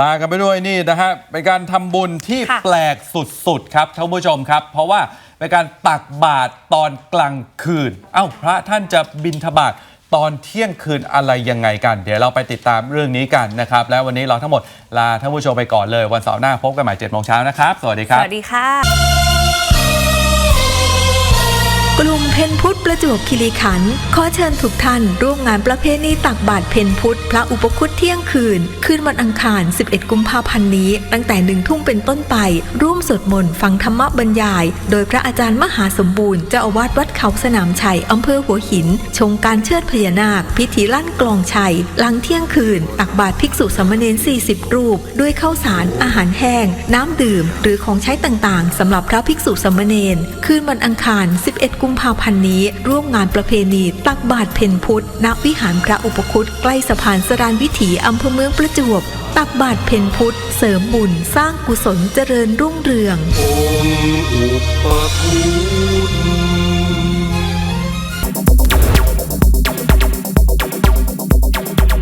ลากันไปด้วยนี่นะฮะเป็นการทำบุญที่ค่ะ แปลกสุดๆครับท่านผู้ชมครับ เพราะว่าเป็นการตักบาตรตอนกลางคืน เอ้าพระท่านจะบินทบาทตอนเที่ยงคืนอะไรยังไงกัน เดี๋ยวเราไปติดตามเรื่องนี้กันนะครับ แล้ววันนี้เราทั้งหมดลาท่านผู้ชมไปก่อนเลย วันเสาร์หน้าพบกันใหม่7โมงเช้านะครับ สวัสดีคสรับ วัสดีค่ะ เพนพุทธประจวบคีรีขันธ์ขอเชิญทุกท่านร่วมงานประเพณีตักบาตรเพนพุทธพระอุปคุตเที่ยงคืน คืนวันอังคาร 11 กุมภาพันธ์นี้ ตั้งแต่หนึ่งทุ่มเป็นต้นไป ร่วมสวดมนต์ฟังธรรมบรรยาย โดยพระอาจารย์มหาสมบูรณ์เจ้าอาวาสวัดเขาสนามชัยอำเภอหัวหินชงการเชิดพญานาค พิธีลั่นกลองชัยหลังเที่ยงคืน ตักบาตรภิกษุสามเณร40 รูป ด้วยข้าวสารอาหารแห้ง น้ำดื่ม หรือของใช้ต่างๆสำหรับพระภิกษุสามเณรคืนวันอังคาร 11 กุมภาพพันธ์นี้ร่วมงานประเพณีตักบาตรเพนพุทธณวิหารพระอุปคุตใกล้สะพานสรานวิถีอำเภอเมืองประจวบ ตักบาตรเพนพุทธเสริมบุญสร้างกุศลเจริญรุ่งเรือง องค์อุปคุ